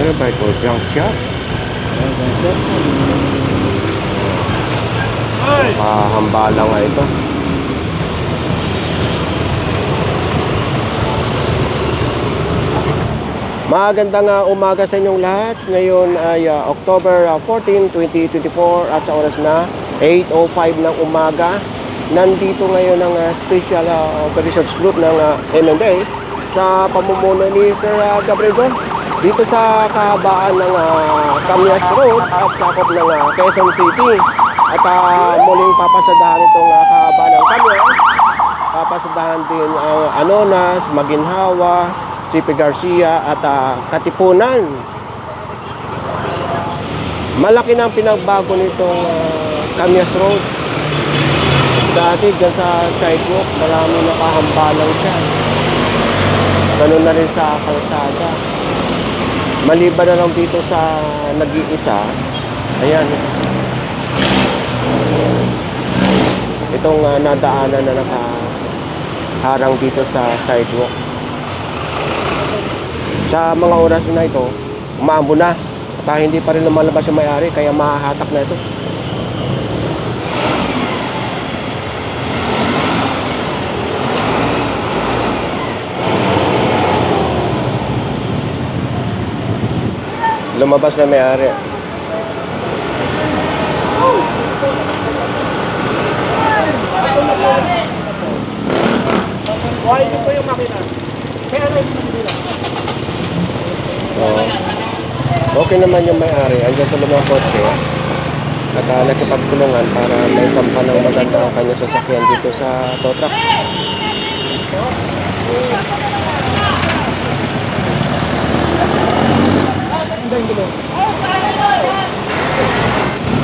Junk shop. Pahambala nga ito. Magandang uh, umaga sa inyong lahat. Ngayon ay uh, October uh, 14, 2024 at sa oras na 8.05 ng umaga. Nandito ngayon ang uh, Special uh, Operations Group ng uh, MMDA sa pamumuno ni Sir uh, Gabriel Go dito sa kahabaan ng uh, Camias Road at sakop ng uh, Quezon City. At uh, muling papasadahan itong uh, kahabaan ng Camias. Papasadahan din ang Anonas, Maginhawa, CP Garcia at ah, Katipunan. Malaki ang pinagbago nitong uh, Camias Road. Dati dyan sa sidewalk, marami nakahambalang dyan. Ganun na rin sa kalsada. Maliban na lang dito sa nag-iisa, ayan. Itong ah, nadaanan na nakaharang dito sa sidewalk sa mga oras na ito, umaambo na. At ah, hindi pa rin lumalabas yung may-ari, kaya mahahatak na ito. Lumabas na may-ari. Why ito po yung makina? Kaya rin nila. Oo. Okay naman yung may-ari. Andiyan sa loob ng kotse. At uh, nakipagtulungan para may sampa ng maganda ang kanyang sasakyan dito sa tow truck.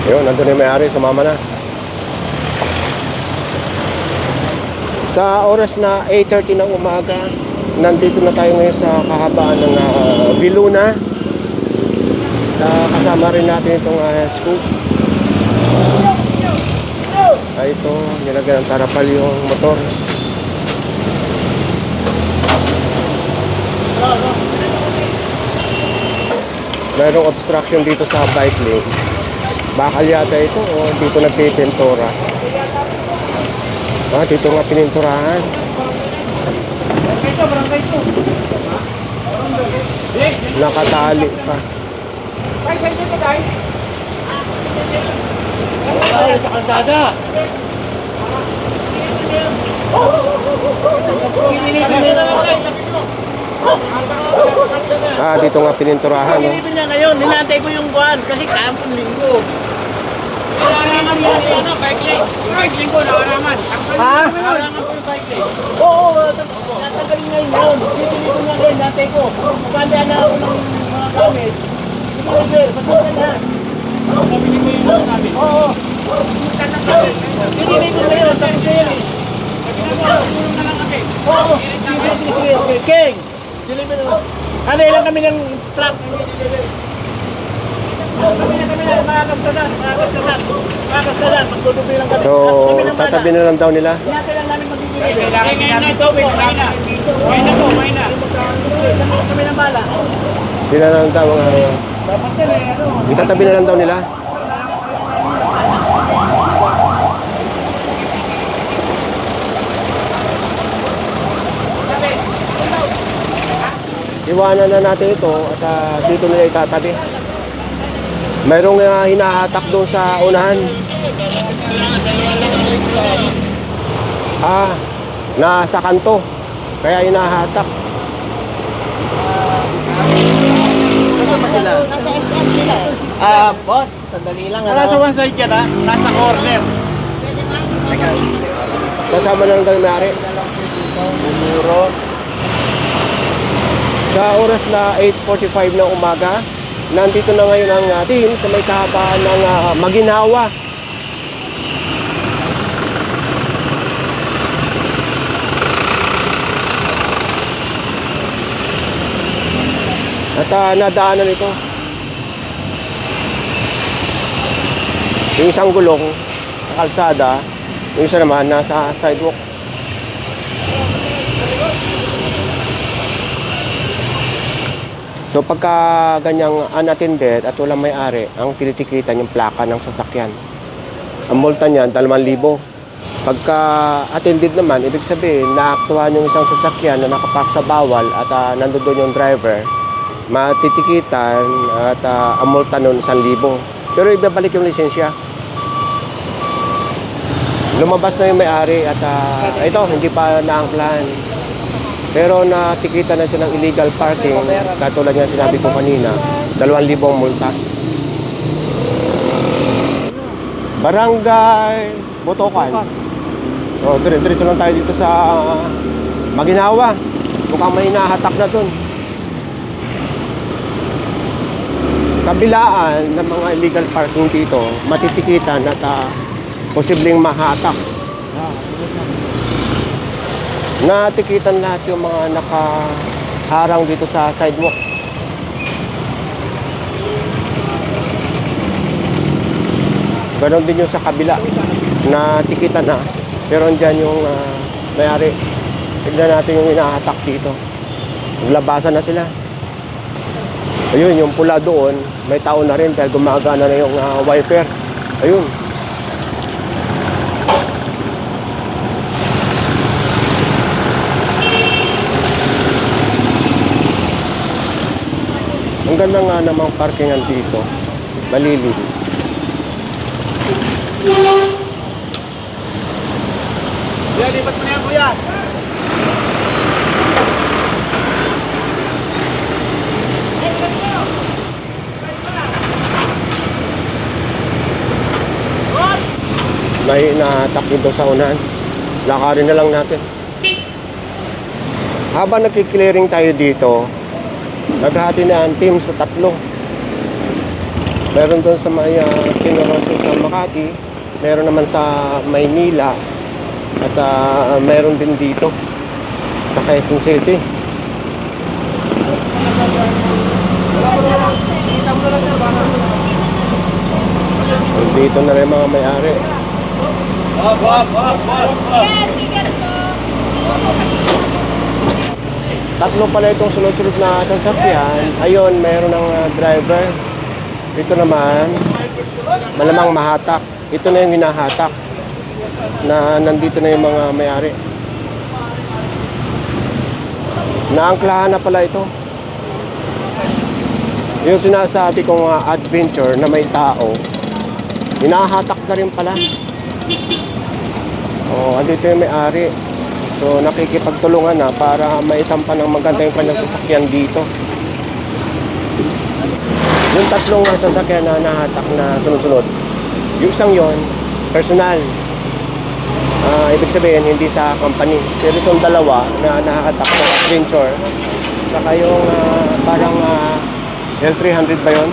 Yun, nandun yung may-ari. Sumama na. Sa oras na 8.30 ng umaga, nandito na tayo ngayon sa kahabaan ng uh, Viluna. Na kasama rin natin itong uh, scoop. Ay ito, nilagyan ng tarapal yung motor. Mayroong obstruction dito sa bike lane. Bakal yata ito o dito nagpipintura. Ah, dito nga pininturahan. Nakatali pa. Ay, saan dito tayo? Ay, sa kalsada. Ah, dito nga pininturahan. No? Pinipin niya ngayon, ninantay ko yung buwan kasi kampong linggo. Nakaraman mo yung ano, bike lane. Bike lane ko, nakaraman. Ha? Nakaraman ko yung bike lane. Oo, natanggalin ngayon yun. Dito nga ngayon, nantay ko. Magkanda na ako ng mga gamit. Driver, masaya na. Nabili mo yung mga gamit? Oo. Pinili ko ngayon, tapos na yan eh. Oo, sige, sige, sige. Okay, King! Deliver na. Ano lang kami ng truck? Na na. So, tatabi na lang daw nila. Hinatay lang namin magdideliver. Kailangan namin ito, may na. Na to, may na. Kami ng bala. Sila na lang daw. Itatabi na lang daw nila. Iwanan na natin ito at ah, dito nila itatabi. Mayroong uh, hinahatak doon sa unahan. Ah, nasa kanto. Kaya hinahatak. Nasaan ba sila? Nasa SM sila eh. Ah, boss, sandali lang. Wala sa one side yan ha, nasa corner. Kasama na lang yung may-ari. Bumuro. Sa oras na 8.45 ng umaga, nandito na ngayon ang uh, team sa may kahabaan ng ah, Maginawa. At uh, nadaanan ito. Yung isang gulong sa kalsada, yung isa naman nasa sidewalk. So pagka ganyang unattended at walang may-ari, ang tinitikitan yung plaka ng sasakyan. Ang multa niyan, 2,000. Pagka attended naman, ibig sabihin, naaktuhan yung isang sasakyan na nakapark sa bawal at uh, nandoon yung driver, matitikitan at ah, ang multa nun 1,000. Pero ibabalik yung lisensya. Lumabas na yung may-ari at ah, ito, hindi pa naangklahan. Pero natikita na siya ng illegal parking, katulad nga sinabi ko kanina, 2,000 ang multa. Barangay Botokan. O, dire diretso lang tayo dito sa Maginawa. Mukhang may nahatak na dun. Kabilaan ng mga illegal parking dito, matitikitan at ah, posibleng mahatak. Natikitan lahat yung mga nakaharang dito sa sidewalk. Ganon din yung sa kabila na tikitan na. Pero andyan yung ah, mayari. Tignan natin yung inahatak dito. Naglabasan na sila. Ayun, yung pula doon, may tao na rin dahil gumagana na yung ah, wiper. Ayun. Ang ganda nga namang parkingan dito. Malilim. Kuya, lipat mo na yan, kuya. may nahatak dito sa unahan. Lakarin na lang natin. Habang nagki-clearing tayo dito, naghati na ang team sa tatlo. Meron doon sa may uh, Chinoroso sa Makati, meron naman sa Maynila, at ah, meron din dito sa Quezon City. Dito na rin mga may-ari. Hop, hop, hop, hop. Tatlo pala itong sunod-sunod na sasakyan. Ayun, mayroon ng ah, driver. Ito naman, malamang mahatak. Ito na yung hinahatak na nandito na yung mga may-ari. Naangklahan na pala ito. Yung sinasabi kong ah, adventure na may tao, hinahatak na rin pala. Oh, andito yung may-ari. So nakikipagtulungan na para maisampa ng maganda yung kanyang sasakyan dito. Yung tatlong uh, sasakyan na nahatak na sunod-sunod, yung isang yon personal. Ah, ibig sabihin, hindi sa company. Pero itong dalawa na nahatak sa adventure, saka yung ah, parang ah, L300 ba yon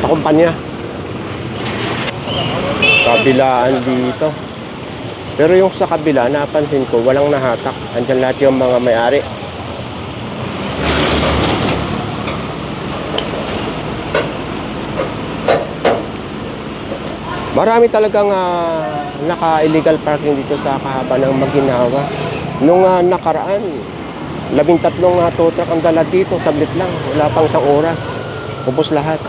Sa kumpanya. Kabilaan dito. Pero yung sa kabila, napansin ko, walang nahatak. Andyan lahat yung mga may-ari. Marami talagang ah, naka-illegal parking dito sa kahaba ng Maginawa. Nung ah, nakaraan, labing tatlong uh, tow truck ang dala dito, saglit lang. Wala pang isang oras. Ubus lahat.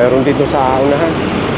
Mayroon dito sa unahan.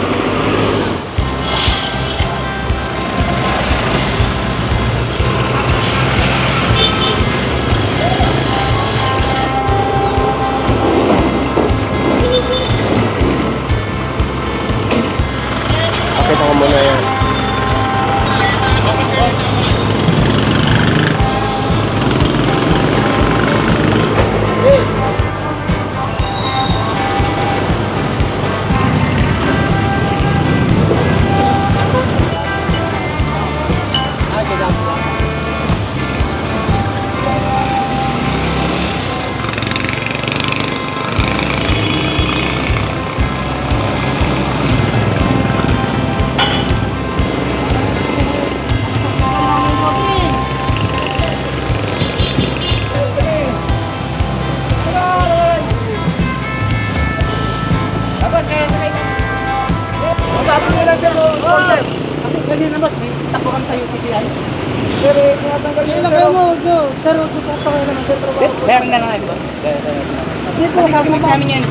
Meron na lang ito. Hindi po, Kasi gamit namin yan.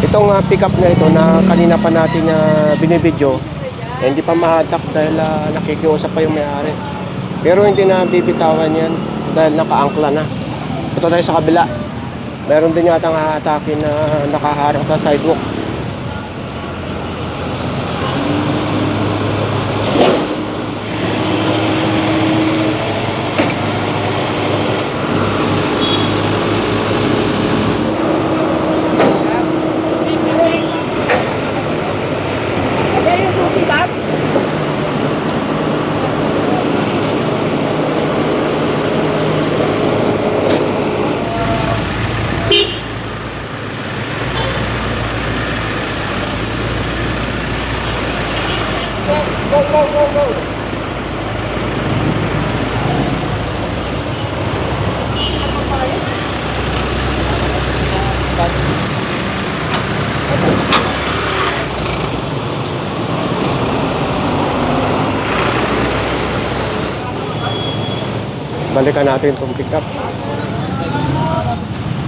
Itong uh, pickup na ito na kanina pa natin na binibidyo, eh, hindi pa mahatak dahil uh, nakikiusap pa yung may-ari. Pero hindi na bibitawan yan dahil nakaangkla na. Ito tayo sa kabila. Meron din yata ang haatakin na nakaharang sa sidewalk. Balikan natin itong pickup.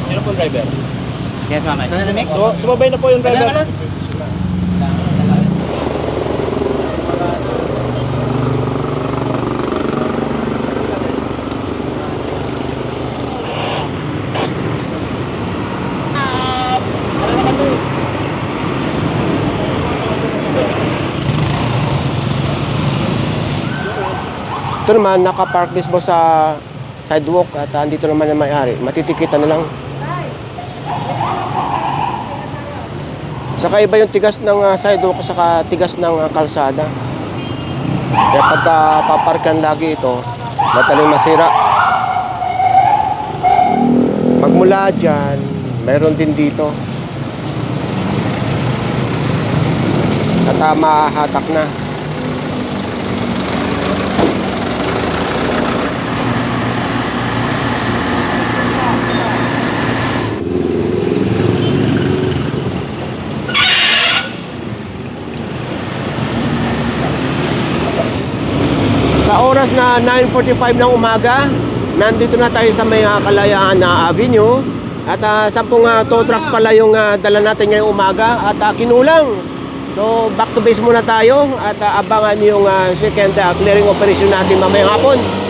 Sino po driver? Yes, Mick? So, sumabay na po yung driver. Ito naman, nakapark mismo sa sidewalk at uh, andito naman ang may-ari. Matitikitan na lang. Saka iba yung tigas ng uh, sidewalk saka tigas ng uh, kalsada. Kaya pagka paparkan lagi ito, madaling masira. Magmula dyan, mayroon din dito. At uh, na. Sa oras na 9.45 ng umaga, nandito na tayo sa may uh, Kalayaan na Avenue. At uh, sampung uh, tow trucks pala yung uh, dala natin ngayong umaga at uh, kinulang. So back to base muna tayo at uh, abangan yung uh, second uh, clearing operation natin mamayang hapon.